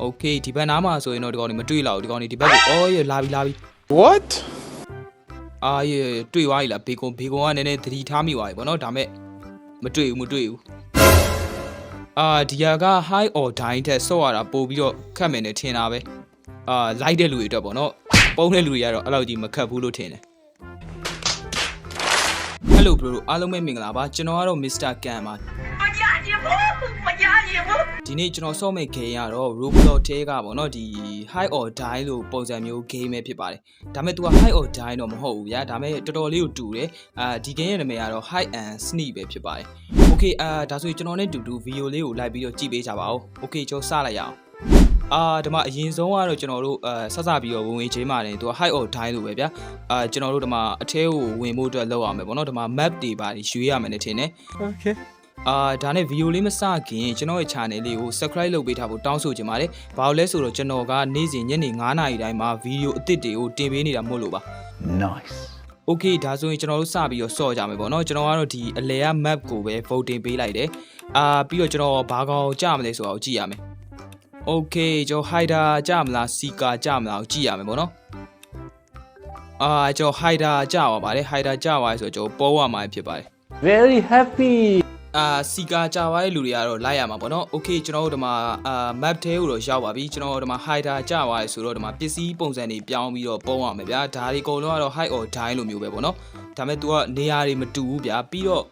โอเคဒီဘက်နားမှာဆိုရင်တော့ဒီကောင်တွေမတွေ့လောက်ဒီကောင်တွေဒီဘက်ကိုအော်ရလာပြီလာပြီ what အာရတွေ့သွားပြီလားဘေကွန်ဘေကွန်ကနည်းနည်းသတိထားမိသွားပြီဗောနော်ဒါမဲ့မတွေ့ဘူးမတွေ့ဘူးအာဒီယာက high or dying တဲ့ဆော့ရတာပို့ပြီးတော့ခတ်မယ်နဲ့ထင်တာပဲအာလိုက်တဲ့လူတွေအတွက်ဗောနော်ပုံးတဲ့လူတွေကတော့အဲ့လောက်ကြီးမခတ်ဘူးလို့ထင်တယ်ဟယ်လိုဘရိုအားလုံးပဲမင်္ဂလာပါကျွန်တော်ကတော့ Mr. Kan ပါ ဒီနေ့ကျွန်တော်ဆော့မဲ့ game ကတော့ Roblox ထဲကပေါ့နော်ဒီ high or die လို့ပုံစံမျိုး game ပဲဖြစ်ပါတယ်ဒါမဲ့ तू က high or die တော့မဟုတ်ဘူးဗျာဒါမဲ့တော်တော်လေးကိုတူတယ်အာဒီ game ရဲ့နာမည်ကတော့ high and sneak ပဲဖြစ်ပါတယ် Okay အာဒါဆိုရင်ကျွန်တော်နဲ့တူတူ video လေးကိုလိုက်ပြီးတော့ကြည့်ပေးကြပါဦး Okay ကျွန်တော်စလိုက်ရအောင်အာဒီမှာအရင်ဆုံးကတော့ကျွန်တော်တို့အဲဆက်စပြီးတော့ဝင်ဝင်ချင်းပါတယ်သူက high or die လို့ပဲဗျာအာကျွန်တော်တို့ဒီမှာအထဲကိုဝင်ဖို့အတွက်လောက်ရမယ်ပေါ့နော်ဒီမှာ map တွေပါရွေးရမယ်နဲ့ထင်တယ် Okay. အာဒါနဲ့ဗီဒီယိုလေးမစခင်ကျွန်တော်ရဲ့ channel လေးကို subscribe လုပ်ပေးထားဖို့တောင်းဆိုချင်ပါတယ်။ဘာလို့လဲဆိုတော့ကျွန်တော်ကနေ့စဉ်ညနေ9:00နာရီတိုင်းမှာဗီဒီယိုအသစ်တွေကိုတင်ပေးနေတာမို့လို့ပါ။ Nice. Okay ဒါဆိုရင်ကျွန်တော်တို့စပြီးတော့စော့ကြမယ်ပေါ့နော်။ကျွန်တော်ကတော့ဒီအလဲရ map ကိုပဲ vote တင်ပေးလိုက်တယ်။အာပြီးတော့ကျွန်တော်ဘာကောင်ကြမလဲဆိုတာကိုကြည့်ရမယ်။ Okay ကျွန်တော် hider ကြမလား seeker ကြမလားကိုကြည့်ရမယ်ပေါ့နော်။အာကျွန်တော် hider ကြပါပါတယ် hider ကြပါရဲဆိုတော့ကျွန်တော်ပေါ်ဝမှာဖြစ်ပါတယ် Very happy. အာစီကာကြာသွားတဲ့လူတွေကတော့လိုက်ရမှာပေါ့နော်။ Okay ကျွန်တော်တို့ဒီမှာအာ map ထဲကိုတော့ရောက်ပါပြီ။ကျွန်တော်တို့ဒီမှာ hider ကြာသွားရဲဆိုတော့ဒီမှာပစ္စည်းပုံစံတွေပြောင်းပြီးတော့ပုံရမယ်ဗျာ။ဒါတွေအကုန်လုံးကတော့ high or die လို့မျိုးပဲပေါ့နော်။ဒါပေမဲ့ तू ကနေရာတွေမတူဘူးဗျာ။ပြီးတော့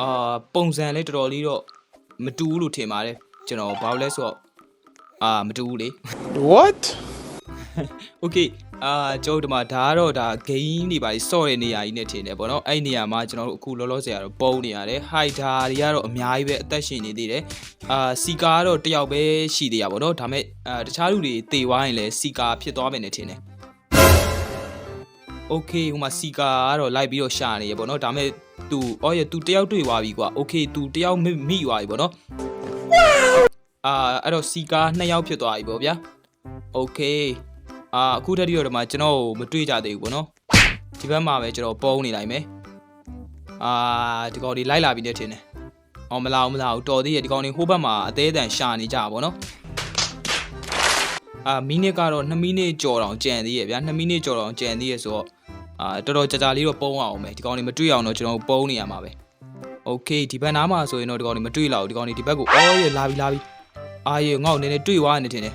အာပုံစံလည်းတော်တော်လေးတော့မတူဘူးလို့ထင်ပါတယ်။ကျွန်တော်ဘာလို့လဲဆိုတော့အာမတူဘူးလေ။ What? Okay အာကျွန်တော်တို့ဒီမှာဒါကတော့ဒါ game တွေပါစော့တဲ့နေရာကြီးနဲ့ထင်တယ်ပေါ့နော်အဲ့ဒီနေရာမှာကျွန်တော်တို့အခုလောလောဆယ်ကတော့ပုံနေရတယ် hider တွေကတော့အများကြီးပဲအသက်ရှင်နေသေးတယ်အာစီကာကတော့တယောက်ပဲရှိသေးရပါတော့ဒါပေမဲ့အာတခြားလူတွေတေသွားရင်လည်းစီကာဖြစ်သွားမယ်နဲ့ထင်တယ် Okay ဟိုမှာစီကာကတော့လိုက်ပြီးတော့ရှာနေရပေါ့နော်ဒါပေမဲ့ तू အော်ရ तू တယောက်တွေ့သွားပြီကွာ Okay तू တယောက်မိမိသွားပြီပေါ့နော်အာအဲ့တော့စီကာနှစ်ယောက်ဖြစ်သွားပြီပေါ့ဗျာ Okay အာအခုထက်ထိတော့ဒီမှာကျွန်တော်ကိုမတွေ့ကြသေးဘူးပေါ့နော်ဒီဘက်မှာပဲကျွန်တော်ပုံနေလိုက်မယ်အာဒီကောင်တွေလိုက်လာပြီနဲ့ထင်တယ်အော်မလာဘူးမလာဘူးတော်သေးရဲ့ဒီကောင်တွေဟိုဘက်မှာအသေးအတန်ရှာနေကြပါပေါ့နော်အာမိနစ်ကတော့2မိနစ်ကြော်တောင်ကြံသေးရဲ့ဗျာ2မိနစ်ကြော်တောင်ကြံသေးရဲ့ဆိုတော့အာတော်တော်ကြာကြာလေးတော့ပုံအောင်မယ်ဒီကောင်တွေမတွေ့အောင်တော့ကျွန်တော်ပုံနေရမှာပဲโอเคဒီဘက်နားမှာဆိုရင်တော့ဒီကောင်တွေမတွေ့တော့ဘူးဒီကောင်တွေဒီဘက်ကိုအော်ရလာပြီလာပြီအာရေငေါ့နည်းနည်းတွေ့သွားနေတယ်ထင်တယ်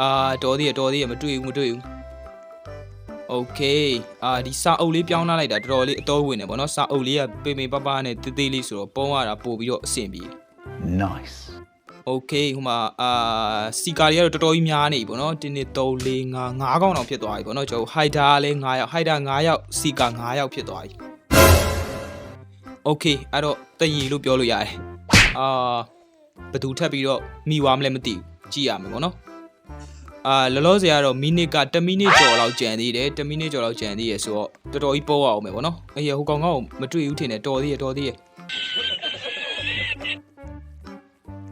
အာတော်သေးရတော်သေးရမတွေ့ဘူးမတွေ့ဘူးโอเคအာဒီစာအုပ်လေးပြောင်းလာလိုက်တာတော်တော်လေးအတော်ဝင်နေပေါ့နော်စာအုပ်လေးကပေပေပပနဲ့တေးသေးလေးဆိုတော့ပုံရတာပို့ပြီးတော့အဆင်ပြေ Nice. โอเคဟိုမှာအာစီကာတွေကတော့တော်တော်ကြီးများနေပြီပေါ့နော်1 2 3 4 5 5កောင်းတော့ဖြစ်သွားပြီပေါ့နော်ကျွန်တော် hider လည်း9ယောက် hider 9ယောက်စီကာ9ယောက်ဖြစ်သွားပြီโอเคအဲ့တော့တည်ရည်လို့ပြောလို့ရတယ်အာဘယ်သူထပ်ပြီးတော့မိသွားမလဲမသိဘူးကြည့်ရမယ်ပေါ့နော် အာလောလောဆယ်ကတော့မိနစ်က1မိနစ်ကျော်လောက်ကျန်သေးတယ်1မိနစ်ကျော်လောက်ကျန်သေးရဆိုတော့တော်တော်ကြီးပေါ်အောင်မယ်ဗောနော်အေးဟိုကောင်ကောင်မတွေ့ဘူးထင်တယ်တော်သေးရတော်သေးရ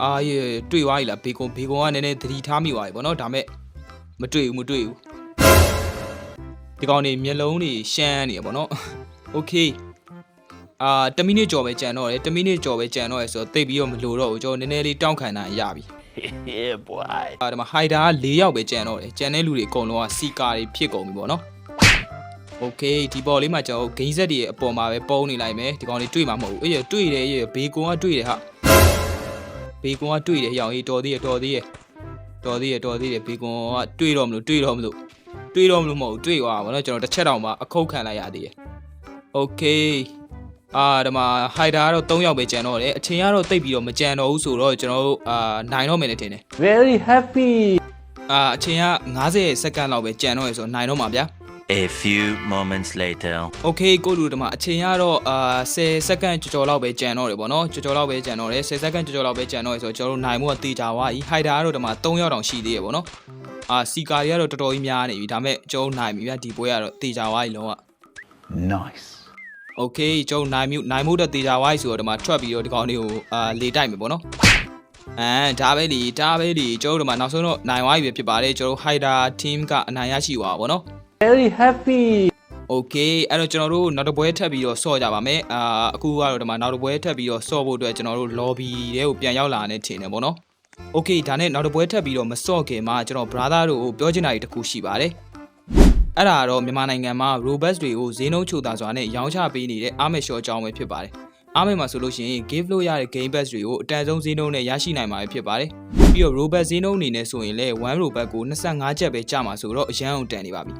အာရတွေ့သွားပြီလားဘေကွန်ဘေကွန်ကနည်းနည်းသတိထားမိသွားပြီဗောနော်ဒါမဲ့မတွေ့ဘူးမတွေ့ဘူးဒီကောင်နေမျက်လုံးတွေရှမ်းနေရဗောနော်โอเคအာ1မိနစ်ကျော်ပဲကြံတော့တယ်1မိနစ်ကျော်ပဲကြံတော့ရဆိုတော့တိတ်ပြီးတော့မလိုတော့ဘူးကျွန်တော်နည်းနည်းလေးတောင့်ခံတာရပြီ Yeah, boy. အာဒီမှာ hider က၄ယောက်ပဲကျန်တော့တယ်ကျန်တဲ့လူတွေအကုန်လုံးကစီကာတွေဖြစ်ကုန်ပြီပေါ့နော် Okay ဒီပေါ်လေးမှာကျွန်တော်ဂိမ်းဆက်တွေအပေါ်မှာပဲပုံနေလိုက်မယ်ဒီကောင်လေးတွေ့မှာမဟုတ်ဘူးအေးရတွေ့တယ်အေးဘေကွန်ကတွေ့တယ်ဟာဘေကွန်ကတွေ့တယ်ဟောင်အေးတော်သေးရတော်သေးရတော်သေးရတော်သေးရဘေကွန်ကတွေ့တော့မလို့တွေ့တော့မလို့တွေ့တော့မလို့မဟုတ်ဘူးတွေ့သွားပါတော့ကျွန်တော်တစ်ချက်တောင်မှအခုတ်ခံလိုက်ရသေးတယ် Okay အာဒီမှာ hider ကတော့3ယောက်ပဲကျန်တော့တယ်အချိန်ကတော့တိတ်ပြီးတော့မကျန်တော့ဘူးဆိုတော့ကျွန်တော်တို့အာနိုင်တော့မယ်နဲ့ထင်တယ် Very happy. အာအချိန်က90စက္ကန့်လောက်ပဲကြံတော့ရဆိုတော့နိုင်တော့မှာဗျာ A few moments later. ။ Okay ကိုလူတို့ဒီမှာအချိန်ကတော့အာ10စက္ကန့်ကျော်ကျော်လောက်ပဲကြံတော့တယ်ပေါ့နော်။ကျော်ကျော်လောက်ပဲကြံတော့တယ်10စက္ကန့်ကျော်ကျော်လောက်ပဲကြံတော့ရဆိုတော့ကျွန်တော်တို့နိုင်မှုကတေချာသွားပြီ။ Hider ကတော့ဒီမှာ3ရောက်တောင်ရှိသေးရပေါ့နော်။အာစီကာတွေကတော့တော်တော်ကြီးများနေပြီဒါပေမဲ့ကျွန်တော်နိုင်ပြီဗျာဒီပွဲကတော့တေချာသွားပြီလုံးဝ Nice. ။ Okay ကျွန်တော်နိုင်မှုနိုင်မှုတော့တေချာသွားပြီဆိုတော့ဒီမှာထွက်ပြီးတော့ဒီကောင်လေးကိုအာလေတိုက်မယ်ပေါ့နော်။အဲဒါပဲလေဒါပဲလေကျွန်တော်တို့ဒီမှာနောက်ဆုံးတော့နိုင်သွားပြီပဲဖြစ်ပါတယ်ကျွန်တော်တို့ Hider team ကအနိုင်ရရှိသွားပါပေါ့နော်။ Very happy. Okay အဲ့တော့ကျွန်တော်တို့နောက်တစ်ပွဲထပ်ပြီးတော့ဆော့ကြပါမယ်အာအခုကတော့ဒီမှာနောက်တစ်ပွဲထပ်ပြီးတော့ဆော့ဖို့အတွက်ကျွန်တော်တို့ lobby ထဲကိုပြန်ရောက်လာနေထင်တယ်ပေါ့နော် โอเคဒါနဲ့နောက်တစ်ပွဲထပ်ပြီးတော့မစော့ခင်မှာကျွန်တော် brother တို့ကိုပြောချင်တာတွေတစ်ခုရှိပါတယ် အဲ့ဒါကတော့မြန်မာနိုင်ငံမှာ robust တွေကိုဈေးနှုန်းချိုတာစွာနဲ့ရောင်းချပေးနေတဲ့အားမဲ့ရှော့အကြောင်းပဲဖြစ်ပါတယ်အားမဲ့မှာဆိုလို့ရှိရင် give လို့ရတဲ့ game pass တွေကိုအတန်ဆုံးဈေးနှုန်းနဲ့ရရှိနိုင်မှာဖြစ်ပါတယ်ပြီးတော့ robust ဈေးနှုန်းအနေနဲ့ဆိုရင်လည်း1 robust ကို25ကျပ်ပဲကျမှာဆိုတော့အရန်အောင်တန်နေပါပြီ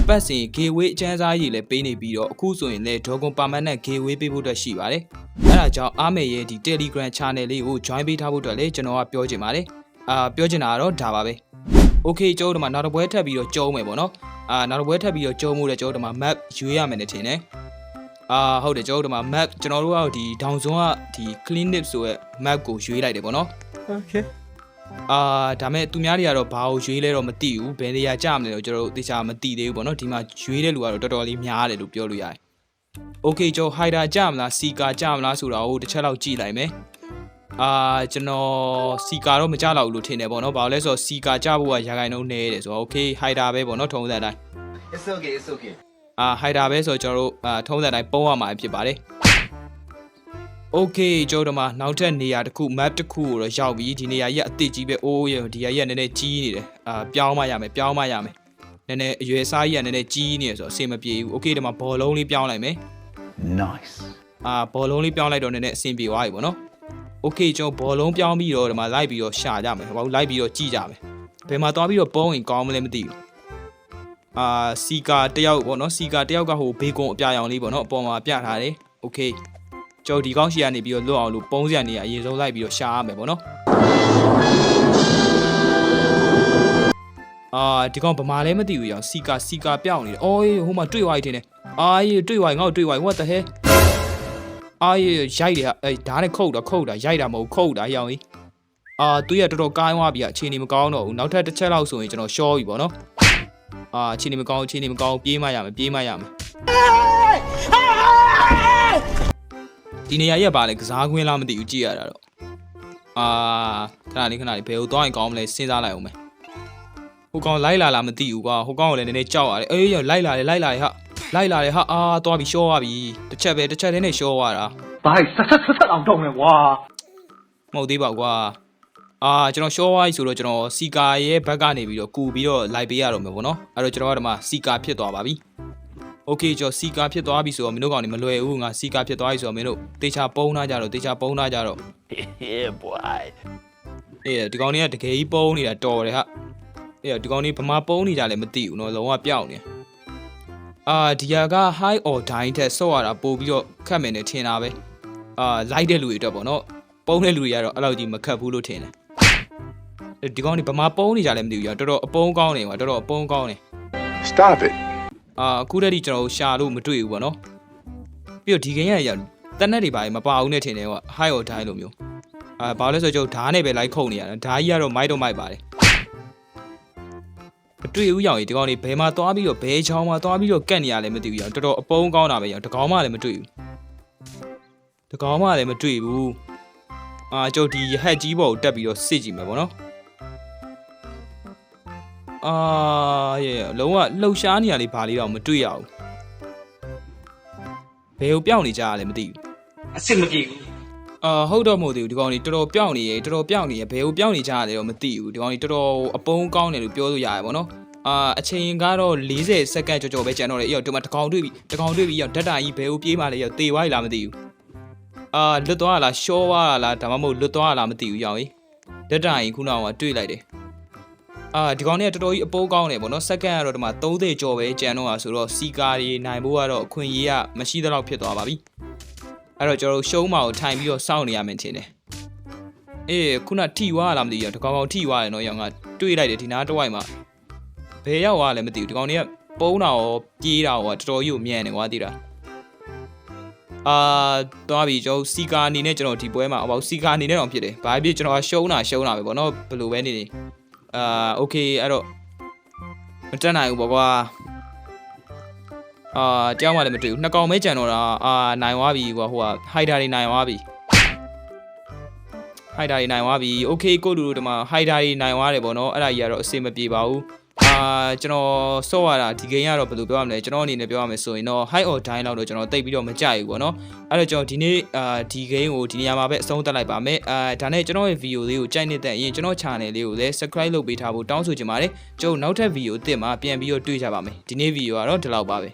အပတ်စဉ် gateway အကျန်းစားရည်လည်းပေးနေပြီးတော့အခုဆိုရင်လည်း Dragon Permanent gateway ပေးဖို့အတွက်ရှိပါတယ်အဲ့ဒါကြောင့်အားမဲ့ရဲ့ဒီ Telegram channel လေးကို join ပေးထားဖို့အတွက်လည်းကျွန်တော်ကပြောချင်ပါတယ်အာပြောချင်တာကတော့ဒါပါပဲ okay ကျုပ်တို့မှာနောက်တစ်ပွဲထပ်ပြီးတော့ကျုံးမယ်ပေါ့နော်အာနောက်တစ်ပွဲထပ်ပြီးတော့ကျုံးမှုတဲ့ကျုပ်တို့မှာ map ရွေးရမယ်နဲ့ထင်တယ်အာဟုတ်တယ်ကျုပ်တို့မှာ map ကျွန်တော်တို့ကဒီ down zone ကဒီ clinic ဆိုရဲ့ map ကိုရွေးလိုက်တယ်ပေါ့နော် Okay. အာဒါမဲ့သူများတွေကတော့ဘာကိုရွေးလဲတော့မသိဘူးဘယ်နေရာကြမလဲတော့ကျွန်တော်တို့သေချာမသိသေးဘူးပေါ့နော်ဒီမှာရွေးတဲ့လူကတော့တော်တော်လေးများတယ်လို့ပြောလို့ရတယ်။ Okay ကျွန်တော် hider ကြမလား seeker ကြမလားဆိုတာကိုတစ်ချက်လောက်ကြည့်လိုက်မယ်။ အာကျွန်တော် seeker တော့မကြတော့ဘူးလို့ထင်တယ်ပေါ့နော်။ဘာလို့လဲဆိုတော့ seeker ကြဖို့ကရာခိုင်နှုန်းနည်းတယ်ဆိုတော့ okay hider ပဲပေါ့နော်ထုံးစံတိုင်း It's okay, it's okay. ။အာ hider ပဲဆိုတော့ကျွန်တော်တို့အာထုံးစံတိုင်းပုံရမှာဖြစ်ပါတယ်။ Okay ကျွန်တော်တို့မှာနောက်ထပ်နေရာတစ်ခု map တစ်ခုကိုတော့ရောက်ပြီဒီနေရာကြီးကအစ်စ်ကြီးပဲအိုးရဒီနေရာကြီးကနည်းနည်းကြီးနေတယ်အာပြောင်းမှရမယ်ပြောင်းမှရမယ်နည်းနည်းအရွယ်စားကြီးကနည်းနည်းကြီးနေရဆိုတော့အဆင်မပြေဘူး Okay ဒီမှာဘောလုံးလေးပြောင်းလိုက်မယ် Nice. အာဘောလုံးလေးပြောင်းလိုက်တော့နည်းနည်းအဆင်ပြေသွားပြီပေါ့နော် Okay ကျွန်တော်ဘောလုံးပြောင်းပြီးတော့ဒီမှာလိုက်ပြီးတော့ရှာကြမယ်ဟိုလိုက်ပြီးတော့ကြည့်ကြမယ်ဘယ်မှာသွားပြီးတော့ပုံးရင်ကောင်းမလဲမသိဘူးအာစီကာတယောက်ပေါ့နော်စီကာတယောက်ကဟိုဘေကွန်အပြာရောင်လေးပေါ့နော်အပေါ်မှာပြထားတယ် Okay ကျွန်တော်ဒီကောင်းရှိရနေပြီးတော့လွတ်အောင်လို့ပုံးစရာနေရအရင်ဆုံးလိုက်ပြီးတော့ရှာရမယ်ပေါ့နော်အာဒီကောင်ဗမာလည်းမသိဘူးရောင်စီကာစီကာပြောင်းနေတယ်အော်ဟေးဟိုမှာတွေ့သွားပြီထင်တယ်အာရေးတွေ့သွားပြီငါ့ကိုတွေ့သွားပြီ what the hell အာရေးရိုက်တယ်ဟာအေးဓာတ်နဲ့ခုတ်တာခုတ်တာရိုက်တာမဟုတ်ခုတ်တာရောင်ကြီးအာသူရတော်တော်ကိုင်းသွားပြီအချိန်နေမကောင်းတော့ဘူးနောက်ထပ်တစ်ချက်လောက်ဆိုရင်ကျွန်တော်ရှော့ပြီပေါ့နော်အာအချိန်နေမကောင်းအချိန်နေမကောင်းပြေးမှရမယ်ပြေးမှရမယ်ဒီနေရာရက်ပါလေကစားခွင်းလားမသိဘူးကြည့်ရတာတော့အာခဏလေးခဏလေးဘယ်ကိုသွားရင်ကောင်းမလဲစဉ်းစားလိုက်အောင်မယ်ဟိုကောင်လိုက်လာလားမသိဘူးကွာဟိုကောင်ကလည်းနည်းနည်းကြောက်ရတယ်အေးရလိုက်လာတယ်လိုက်လာတယ်ဟာ လိုက်လာတယ်ဟာအာသွားပြီးရှော့သွားပြီတစ်ချက်ပဲတစ်ချက်တည်းနဲ့ရှော့သွားတာ ဘာဆက်ဆက်ဆက်ဆက်အောင်တော့မယ်ကွာ မဟုတ်သေးပါဘူးကွာအာကျွန်တော်ရှော့သွားပြီဆိုတော့ကျွန်တော်စီကာရဲ့ဘက်ကနေပြီးတော့ကူပြီးတော့လိုက်ပေးရတော့မယ်ပေါ့နော်အဲ့တော့ကျွန်တော်ကဒီမှာစီကာဖြစ်သွားပါပြီโอเคကျွန်တော်စီကာဖြစ်သွားပြီဆိုတော့မင်းတို့ကောင်နေမလွယ်ဘူးငါစီကာဖြစ်သွားပြီဆိုတော့မင်းတို့တေချာပုံးထားကြတော့တေချာပုံးထားကြတော့ Yeah, boy. အေးဒီကောင်လေးကတကယ်ကြီးပုံးနေတာတော်တယ်ဟာအေးဒီကောင်လေးဗမာပုံးနေကြလည်းမသိဘူးเนาะလုံးဝပျောက်နေ အာဒီယာက high or die တဲ့ဆော့ရတာပို့ပြီးတော့ခတ်မယ်နဲ့ထင်တာပဲအာလိုက်တဲ့လူတွေအတွက်ပေါ့နော်ပုံးတဲ့လူတွေကတော့အဲ့လောက်ကြီးမခတ်ဘူးလို့ထင်တယ်ဒီကောင်တွေဗမာပုံးနေကြလည်းမသိဘူးကြာတော်တော်အပုံးကောင်းနေပါတော်တော်အပုံးကောင်းနေ Stop it အာအခုတည်းကကျွန်တော်ရှာလို့မတွေ့ဘူးပေါ့နော်ပြီးတော့ဒီဂိမ်းရရတနက်တွေပါမပါဘူးနဲ့ထင်တယ်ကွာ high or die လို့မျိုးအာဘာလို့လဲဆိုတော့ကျွန်တော်ဓားနဲ့ပဲလိုက်ခုန်နေရတယ်ဓားကြီးကတော့မိုက်တော့မိုက်ပါတယ် မတွေ့ဘူးရောင်ကြီးဒီကောင်လေးဘယ်မှာသွားပြီးတော့ဘယ်ချောင်းမှာသွားပြီးတော့ကတ်နေရလဲမသိဘူးရောင်တော်တော်အပုံးကောင်းတာပဲရောင်တကောင်မှလည်းမတွေ့ဘူးတကောင်မှလည်းမတွေ့ဘူးအာကျွန်တော်ဒီဟက်ကြီးပေါ်ကိုတက်ပြီးတော့စစ်ကြည့်မယ်ပေါ့နော်အာရဲ့လုံးဝလှုပ်ရှားနေရလေးဘာလေးတော့မတွေ့ရဘူးဘယ်ကိုပြောင်းနေကြရလဲမသိဘူးအစ်စ်မပြေဘူး အာဟုတ်တော့မဟုတ်သေးဘူးဒီကောင်ကြီးတော်တော်ပြောင်းနေရေတော်တော်ပြောင်းနေရေဘယ်ကိုပြောင်းနေကြရလဲတော့မသိဘူးဒီကောင်ကြီးတော်တော်အပုံးကောင်းတယ်လို့ပြောလို့ရတယ်ဗောနော်အာအချိန်ကတော့40စက္ကန့်ကြော်ကြော်ပဲကျန်တော့တယ်အေးတော့ဒီမှာတကောင်တွေ့ပြီတကောင်တွေ့ပြီရောက်ဓာတ်တာကြီးဘယ်ကိုပြေးမှလဲရောက်တေသွားပြီလားမသိဘူးအာလွတ်သွားလားရှော့သွားလားဒါမှမဟုတ်လွတ်သွားလားမသိဘူးရောက်ကြီးဓာတ်တာကြီးခုနကတွေ့လိုက်တယ်အာဒီကောင်လေးကတော်တော်ကြီးအပိုးကောင်းတယ်ဗောနော်စက္ကန့်ကတော့ဒီမှာ30ကျော်ပဲကျန်တော့อ่ะဆိုတော့စီကာတွေနိုင်ဖို့ကတော့အခွင့်အရေးကမရှိတော့ဖြစ်သွားပါပြီ အဲ့တော့ကျွန်တော်တို့ရှုံးမာကိုထိုင်ပြီးတော့စောင့်နေရမယ်ထင်တယ်အေးခုနထိွားလားမသိဘူးတကောင်ကောင်ထိွားတယ်နော်ရောင်ကတွေးလိုက်တယ်ဒီနားတစ်ဝိုက်မှာဘယ်ရောက်သွားလဲမသိဘူးဒီကောင်တွေကပုံးတာရောပြေးတာရောတော်တော်ကြီးကိုမြန်နေကွာသိတာအာသွားပြီကျွန်တော်စီကာအနေနဲ့ကျွန်တော်ဒီပွဲမှာအောက်စီကာအနေနဲ့တော့ဖြစ်တယ်ဘာဖြစ်ကျွန်တော်ကရှုံးတာရှုံးတာပဲဗောနော်ဘယ်လိုပဲနေနေအာโอเคအဲ့တော့မတက်နိုင်ဘူးပေါ့ကွာ အာကြောက်မှလည်းမတွေ့ဘူးနှစ်ကောင်မဲကြံတော့တာအာနိုင်သွားပြီကွာဟိုကဟိုက်တာတွေနိုင်သွားပြီဟိုက်တာတွေနိုင်သွားပြီโอเคကိုလူတို့ဒီမှာဟိုက်တာတွေနိုင်သွားတယ်ဗောနော်အဲ့ဒါကြီးကတော့အဆင်မပြေပါဘူး အာကျွန်တော်စော့ရတာဒီဂိမ်းကတော့ဘယ်လိုပြောရမလဲကျွန်တော်အနေနဲ့ပြောရမယ်ဆိုရင်တော့ high or die လောက်တော့ကျွန်တော်တိတ်ပြီးတော့မကြိုက်ဘူးပေါ့နော်အဲ့တော့ကျွန်တော်ဒီနေ့အာဒီဂိမ်းကိုဒီနေရာမှာပဲအဆုံးသတ်လိုက်ပါမယ်အာဒါနဲ့ကျွန်တော်ရဲ့ video လေးကိုကြိုက်နေတဲ့အရင်ကျွန်တော် channel လေးကိုလည်း subscribe လုပ်ပေးထားဖို့တောင်းဆိုချင်ပါတယ်ကျွန်တော်နောက်ထပ် video အသစ်မှာပြန်ပြီးတော့တွေ့ကြပါမယ်ဒီနေ့ video ကတော့ဒီလောက်ပါပဲ